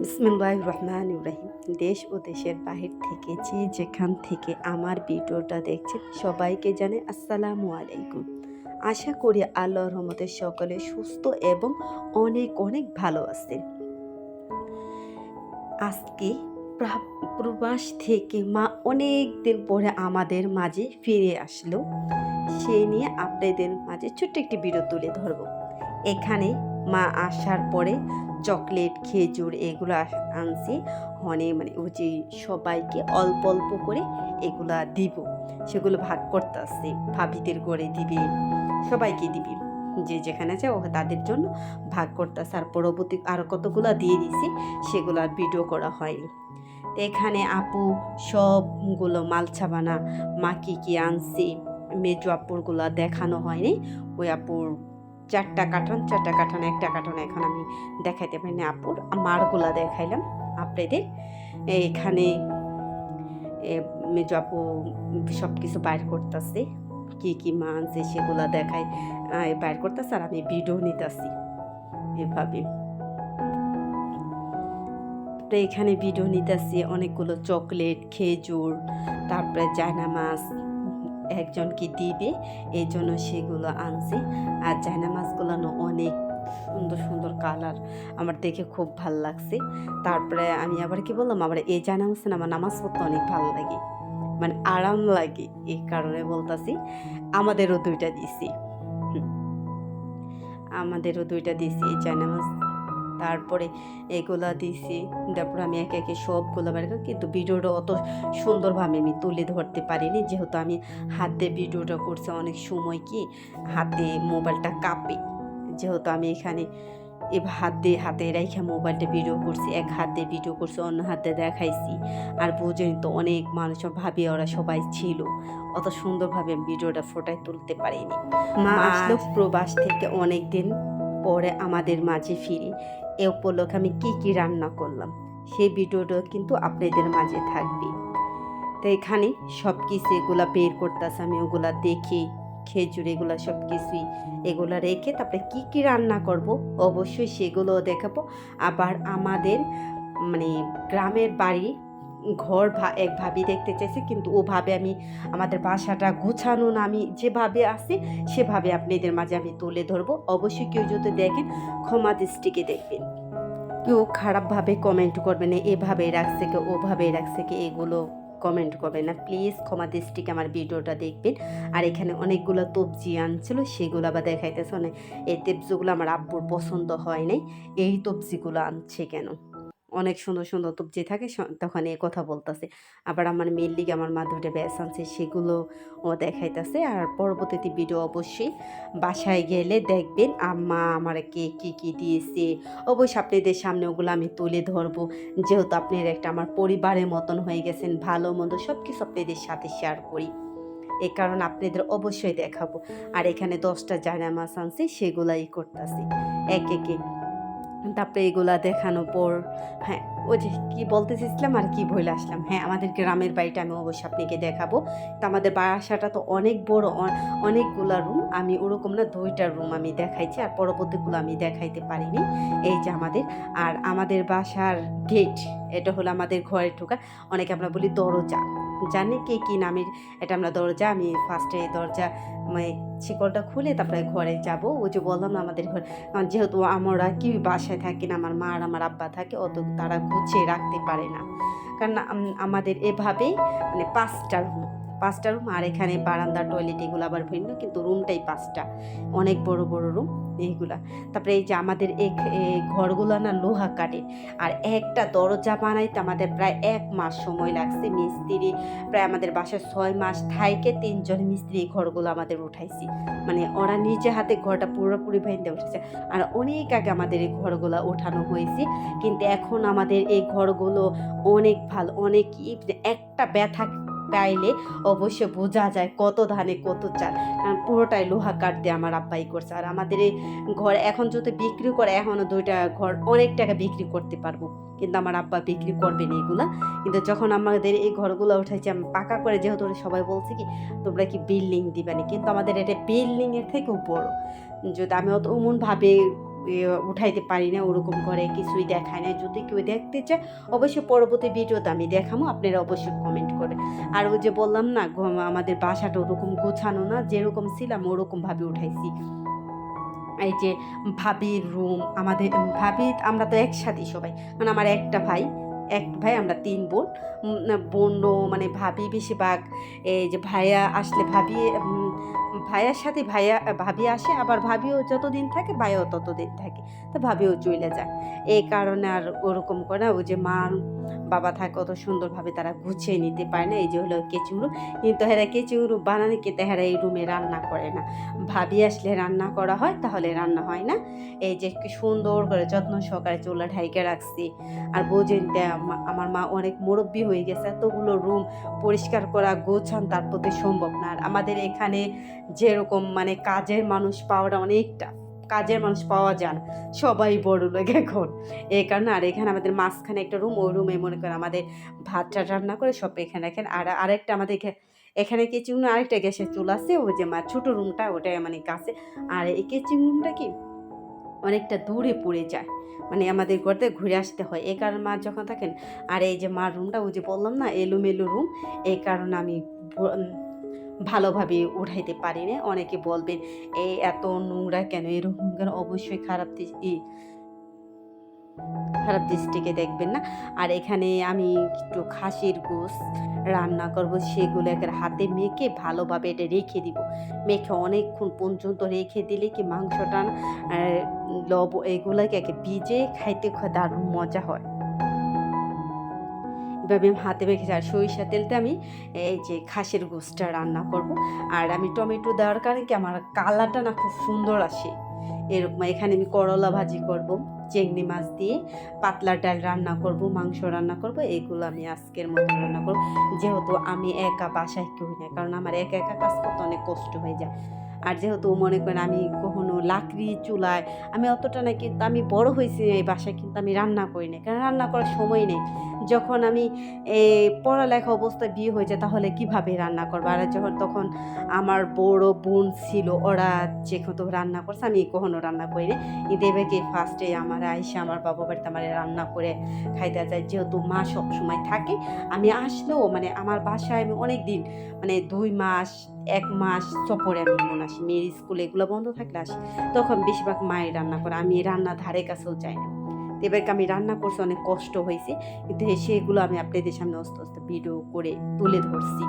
বিসমুল্লাহ রহমান ইব্রাহিম দেশ ও দেশের বাহির থেকে যে যেখান থেকে আমার ভিডিওটা দেখছেন, সবাইকে জানে আসসালামু আলাইকুম। আশা করি আল্লাহর রহমতের সকলে সুস্থ এবং অনেক অনেক ভালো আছেন। আজকে প্রবাস থেকে মা অনেক দিন পরে আমাদের মাঝে ফিরে আসলো। সে নিয়ে আপনাদের মাঝে ছোট্ট একটি ভিডিও তুলে ধরবো। এখানে মা আসার পরে চকলেট, খেজুর এগুলো আনছি। অনেক মানে ও যে সবাইকে অল্প অল্প করে এগুলা দিব। সেগুলো ভাগ করতে আসছে ভাবিদের করে দিবে, সবাইকে দিবি। যে যেখানে আছে ও তাদের জন্য ভাগ করতে আসছে আর পরবর্তী আর কতগুলো দিয়ে দিছি, সেগুলো আর ভিডিও করা হয়নি। এখানে আপু সবগুলো মালছা বানা মা কি কি আনছে, মেজো আপুরগুলো দেখানো হয়নি। ওই আপুর চারটা কাটান চারটা কাটান একটা কাটান এখন আমি দেখাইতে পারিনি আপুর। মারগুলা দেখাইলাম আপনাদের। এখানে এ, মেজো আপু সব কিছু বাইর করতেছে। কি কি মা আনছে সেগুলা দেখাই বাইর করতেছে আর আমি ভিডিও নিতেছি এভাবে। তো এখানে ভিডিও নিতেছি অনেকগুলো চকলেট খেজুর তারপরে চায়না মাছ। একজনকে দিবে এই জন্য সেগুলো আনছি। আর চায়না মাছগুলো অনেক সুন্দর সুন্দর কালার। আমার দেখে খুব ভালো লাগছে। তারপরে আমি আবার কি বললাম আবার এই চায়না মাছ না আমার নামাজ পড়তে অনেক ভালো লাগে। মানে আরাম লাগে, এই কারণে বলতাছি। আমাদেরও দুইটা দিছি। আমাদেরও দুইটা দিছি এই চায়না মাছ তারপরে এগুলা দিছি। তারপর আমি একে একে সবগুলো বের কিন্তু ভিডিওটা অত সুন্দরভাবে আমি তুলে ধরতে পারিনি। যেহেতু আমি হাতে ভিডিওটা করছি অনেক সময় কি হাতে মোবাইলটা কাঁপে। যেহেতু আমি এখানে এ হাত দিয়ে হাতে রেখে মোবাইলটা ভিডিও করছি এক হাতে ভিডিও করছি অন্য হাতে দেখাইছি। আর বুঝেনি তো অনেক মানুষ ভাবি ওরা সবাই ছিল। অত সুন্দরভাবে ভিডিওটা ফোটায় তুলতে পারিনি। মা আসলো। প্রবাস থেকে অনেক দিন পরে আমাদের মাঝে ফিরে। এ উপলক্ষে আমি কি কি রান্না করলাম, সেই ভিডিওটা কিন্তু আপনাদের মাঝে থাকবে। তো এখানে সব কিছু এগুলা বের করতেছে, আমি ওগুলা দেখি, খেজুর এগুলো সব কিছুই এগুলো রেখে তারপরে কি কি রান্না করব, অবশ্যই সেগুলোও দেখাবো। আবার আমাদের মানে গ্রামের বাড়ি ঘর ভা, এক ভাবি দেখতে চাইছে, কিন্তু ওভাবে আমি আমাদের বাসাটা গুছানো না, আমি যেভাবে আসি সেভাবে আপনাদের মাঝে আমি তুলে ধরবো। অবশ্যই কেউ যদি দেখেন, ক্ষমা দৃষ্টিকে দেখবেন। কেউ খারাপভাবে কমেন্ট করবে না, এভাবে রাখছে কে ওভাবে রাখছে কে এগুলো কমেন্ট করবে না। প্লিজ ক্ষমা দৃষ্টিকে আমার ভিডিওটা দেখবেন। আর এখানে অনেকগুলো তবজি আনছিল, সেগুলো আবার দেখাইতেছে অনেক। এই তবজিগুলো আমার আব্বুর পছন্দ হয় নাই। এই তবজিগুলো আনছে কেন? অনেক সুন্দর সুন্দর। তবজি থাকে তখন এ কথা বলতেছে। আবার আমার মেয়ের লিগে আমার মা দুটো ব্যাস আনছে, সেগুলো ও দেখাইতেছে। আর পরবর্তীতে ভিডিও অবশ্যই বাসায় গেলে দেখবেন আম্মা আমার কে, কী কী দিয়েছে। অবশ্যই আপনাদের সামনে ওগুলো আমি তুলে ধরবো। যেহেতু আপনার একটা আমার পরিবারের মতন হয়ে গেছেন, ভালো, মন্দ সব কিছু আপনাদের সাথে শেয়ার করি। এ কারণ আপনাদের অবশ্যই দেখাবো। আর এখানে দশটা জায়না মাছ আনছি, সেগুলাই করতেছি। এক, একে তারপরে এগুলা দেখানো পর হ্যাঁ ওই যে কী বলতে চেয়েছিলাম আর কি বলে আসলাম। হ্যাঁ আমাদের গ্রামের বাড়িটা আমি অবশ্যই আপনাকে দেখাবো। তো আমাদের বাসাটা তো অনেক বড় অনেকগুলা রুম আমি ওরকম না দুইটা রুম আমি দেখাইছি আর পরবর্তীগুলো আমি দেখাইতে পারিনি। এই যে আমাদের, আর আমাদের বাসার গেট এটা হলো আমাদের ঘরে ঢোকা অনেকে আমরা বলি দরজা। জানি কে কি নামের এটা আমরা দরজা, আমি ফার্স্টে দরজা মানে শিকলটা খুলে তারপরে ঘরে যাব। ওই যে বললাম আমাদের ঘর যেহেতু আমরা কি বাসায় থাকি না, আমার মা আর আমার আব্বা থাকে, অত তারা গুছিয়ে রাখতে পারে না। কারণ আমাদের এভাবেই মানে পাঁচটা রুম পাঁচটা রুম আর এখানে বারান্দা টয়লেট এগুলো আবার ভিন্ন, কিন্তু রুমটাই পাঁচটা। অনেক বড় বড় রুম এইগুলা। তারপরে এই যে আমাদের এই ঘরগুলো না লোহা কাঠের। আর একটা দরজা বানাইতে আমাদের প্রায় এক মাস সময় লাগছে। মিস্ত্রি প্রায় আমাদের বাসায় ছয় মাস থাইকে তিনজন মিস্ত্রি ঘরগুলো আমাদের উঠাইছি। মানে ওরা নিজে হাতে ঘরটা পুরোপুরি ভাইতে উঠেছে। আর অনেক আগে আমাদের এই ঘরগুলো ওঠানো হয়েছে। কিন্তু এখন আমাদের এই ঘরগুলো অনেক ভালো, অনেক একটা ব্যথা পাইলে অবশ্য বোঝা যায় কত ধানে কত চাল। কারণ পুরোটাই লোহা কাঠ দিয়ে আমার আব্বাই করছে। আর আমাদের এই ঘর এখন যদি বিক্রি করে এখনও দুইটা ঘর অনেক টাকা বিক্রি করতে পারব। কিন্তু আমার আব্বা বিক্রি করবে না এগুলা কিন্তু যখন আমাদের এই ঘরগুলো উঠাইছে, আমি পাকা করে যেহেতু সবাই বলছে কি, তোমরা কি বিল্ডিং দিবানি? কিন্তু আমাদের এটা বিল্ডিংয়ের থেকেও বড়। যদি আমি অত ভাবে ইয়ে উঠাইতে পারি না, ওরকম করে কিছুই দেখায় না। যদি কেউ দেখতে চায়, অবশ্যই পরবর্তী ভিডিওতে আমি দেখাবো আপনারা অবশ্যই কমেন্ট করে। আর ওই যে বললাম না আমাদের বাসাটা ওরকম গোছানো না, যেরকম ছিলাম, ওরকমভাবে উঠাইছি। এই যে ভাবির রুম আমাদের ভাবি, আমরা তো একসাথেই সবাই। মানে আমার একটা ভাই, এক ভাই, আমরা তিন বোন। বোনও মানে ভাবি বেশিরভাগ। এই যে ভাইয়া আসলে ভাবি ভাইয়ার সাথে ভাইয়া ভাবি আসে আবার ভাবিও যতদিন থাকে ভাইয়াও ততদিন থাকে। তো ভাবিও চলে যায়। এই কারণে আর ওরকম করে না, ওই যে মা বাবা থাকে অত সুন্দরভাবে তারা গুছিয়ে নিতে পারে না। এই যে হলো কেচুরু কিন্তু হেরা কেচুরু বানানে কে হেরা এই রুমে রান্না করে না। ভাবি আসলে রান্না করা হয় তাহলে রান্না হয় না। এই যে সুন্দর করে যত্ন সহকারে চুলা ঢাইকে রাখছি। আর বোঝেন আমার মা অনেক মুরব্বী হয়ে গেছে এতগুলো রুম পরিষ্কার করা গোছান তার প্রতি সম্ভব না। আর আমাদের এখানে যেরকম মানে কাজের মানুষ পাওয়াটা অনেকটা, কাজের মানুষ পাওয়া যায় না। সবাই বড় লোক এখন। এই কারণে আর এখানে আমাদের মাঝখানে একটা রুম ওই রুমে মনে করেন আমাদের ভাত টাত রান্না করে সব এখানে রাখেন। আর আরেকটা আমাদের এখা- এখানে কিচেন আরেকটা গ্যাসের চুল আছে, ওই যে মা, ছোটো রুমটা ওটাই মানে কাছে। আর এই কিচেন রুমটা কি? অনেকটা দূরে পড়ে যায়। মানে আমাদের ঘরতে ঘুরে আসতে হয়। এই কারণে মা যখন থাকেন, আর এই যে মার রুমটা ওই যে বললাম না, এলোমেলো রুম এই কারণে আমি ভালোভাবে উঠাইতে পারি না অনেকে বলবেন, এই এত নোংরা কেন? এরকম কেন? অবশ্যই খারাপ খারাপ দৃষ্টিকে দেখবেন না। আর এখানে আমি একটু খাসির গোস রান্না করব, সেগুলো একের হাতে মেখে ভালোভাবে এটা রেখে দিব। মেখে অনেকক্ষণ পর্যন্ত রেখে দিলে কি মাংসটা লব, এগুলোকে একে ভিজে খাইতে দারুণ মজা হয়। এভাবে আমি হাতে মেখেছি আর সরিষা তেলতে আমি এই যে খাসের গোসটা রান্না করব। আর আমি টমেটো দেওয়ার কারণে কি আমার কালারটা না খুব সুন্দর আসে। এরকম এখানে আমি করলা ভাজি করব, চেংড়ি মাছ দিয়ে পাতলা ডাল রান্না করব, মাংস রান্না করব, এগুলো আমি আজকের মতো রান্না করব। যেহেতু আমি একা বাসায় কেউ না কারণ আমার একা একা কাজ করতে অনেক কষ্ট হয়ে যায়। আর যেহেতু মনে করেন আমি কখনো লাকড়ি চুলায়, আমি অতটা না কিন্তু আমি বড় হয়েছি এই বাসায়, কিন্তু আমি রান্না করি না কারণ রান্না করার সময় নেই। যখন আমি পড়ালেখা অবস্থায় বিয়ে হয়ে যায় তাহলে কীভাবে রান্না করব? আর যখন, তখন আমার বড় বোন ছিল, ওরা যে যেহেতু রান্না করছে, আমি কখনো রান্না করি না দেবেকে ফার্স্টে আমার আইসা আমার বাবা বাড়িতে আমার রান্না করে খাইতে যায়। যেহেতু মা সব সময় থাকে, আমি আসলেও মানে আমার বাসায় আমি অনেক দিন মানে দুই মাস এক মাস সফরে আমি মনে আসি, মেয়ের স্কুল এগুলো বন্ধ থাকলে আসি, তখন বেশিরভাগ মায়ের রান্না করে, আমি রান্না ধারে কাছেও যাই না। এবারকে আমি রান্না করছি, অনেক কষ্ট হয়েছে, কিন্তু সেগুলো আমি আপনাদের সামনে আস্তে আস্তে ভিডিও করে তুলে ধরছি।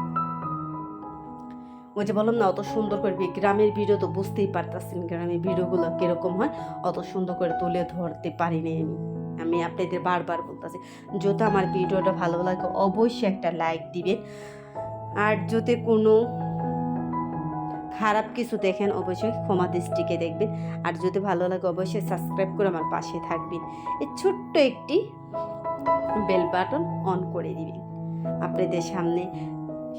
ওই যে বললাম না, অত সুন্দর করে গ্রামের ভিডিও তো বুঝতেই পারতেছেন গ্রামের ভিডিওগুলো কীরকম হয়, অত সুন্দর করে তুলে ধরতে পারিনি আমি। আমি আপনাদের বারবার বলতেছি যদি আমার ভিডিওটা ভালো লাগে, অবশ্যই একটা লাইক দিবেন। আর যদি কোনো খারাপ কিছু দেখেন, অবশ্যই ক্ষমা দৃষ্টিকে দেখবেন। আর যদি ভালো লাগে, অবশ্যই সাবস্ক্রাইব করে আমার পাশে থাকবেন। এই ছোট্ট একটি বেল বাটন অন করে দিবেন। আপনাদের সামনে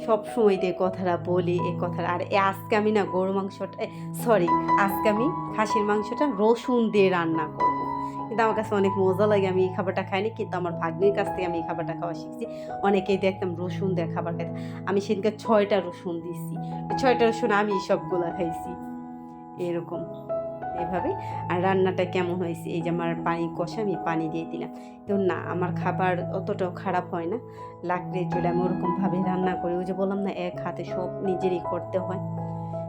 সব সময় দিয়ে কথাটা বলি, এ কথাটা আর এ আজকে আমি না গরু মাংসটা সরি আজকে আমি খাসির মাংসটা রসুন দিয়ে রান্না করব। কিন্তু আমার কাছে অনেক মজা লাগে। আমি এই খাবারটা খাইনি কিন্তু আমার ভাগ্নির কাছ থেকে আমি এই খাবারটা খাওয়া শিখছি। অনেকেই দেখতাম রসুন দিয়ে খাবার খাইতে আমি সেদিনকে ছয়টা রসুন দিছি। ছয়টা রসুন আমি সবগুলা খাইছি। এরকম। এভাবে। আর রান্নাটা কেমন হয়েছে? এই যে আমার পানি কষা, আমি পানি দিয়ে দিলাম। তো না, আমার খাবার অতটাও খারাপ হয় না। লাকড়ি চলে, আমি ওরকমভাবে রান্না করি। ওই যে বললাম না, এক হাতে সব নিজেরই করতে হয়।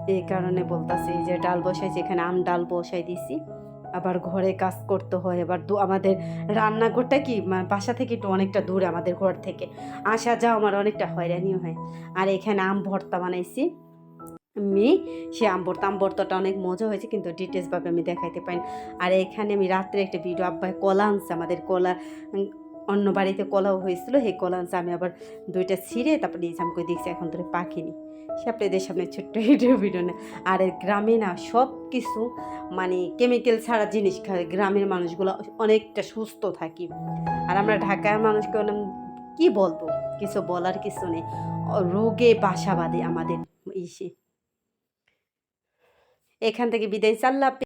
এই কারণে বলতাছি যে ডাল বসাই যেখানে আম ডাল বসাই দিছি। আবার ঘরে কাজ করতে হয় এবার দু আমাদের রান্নাঘরটা কি বাসা থেকে একটু অনেকটা দূরে আমাদের ঘর থেকে। আসা যাওয়া আমার অনেকটা হয়রানিও হয়। আর এখানে আম ভর্তা বানাইছি। আমি, সে আম ভর্তা, আম ভর্তাটা অনেক মজা হয়েছে, কিন্তু ডিটেলসভাবে আমি দেখাইতে পারি। আর এখানে আমি রাত্রে একটা ভিডিও আব্বাই কলা আনছে, আমাদের কলা অন্য বাড়িতে কলাও হয়েছিল, সেই কলা আনছে, আমি আবার দুইটা ছিঁড়ে তারপর কই দেখছি, এখন ধরে পাখিনি সে আপনাদের সামনে ছোট্ট ভিডিও ভিডিও না। আর গ্রামে না সব কিছু মানে কেমিক্যাল ছাড়া জিনিস খায়। গ্রামের মানুষগুলো অনেকটা সুস্থ থাকি। আর আমরা ঢাকার মানুষকে কি বলব? কিছু বলার কিছু নেই। রোগে বাসা বাঁধে আমাদের ইসে। এখান থেকে বিদায়। চাল্লা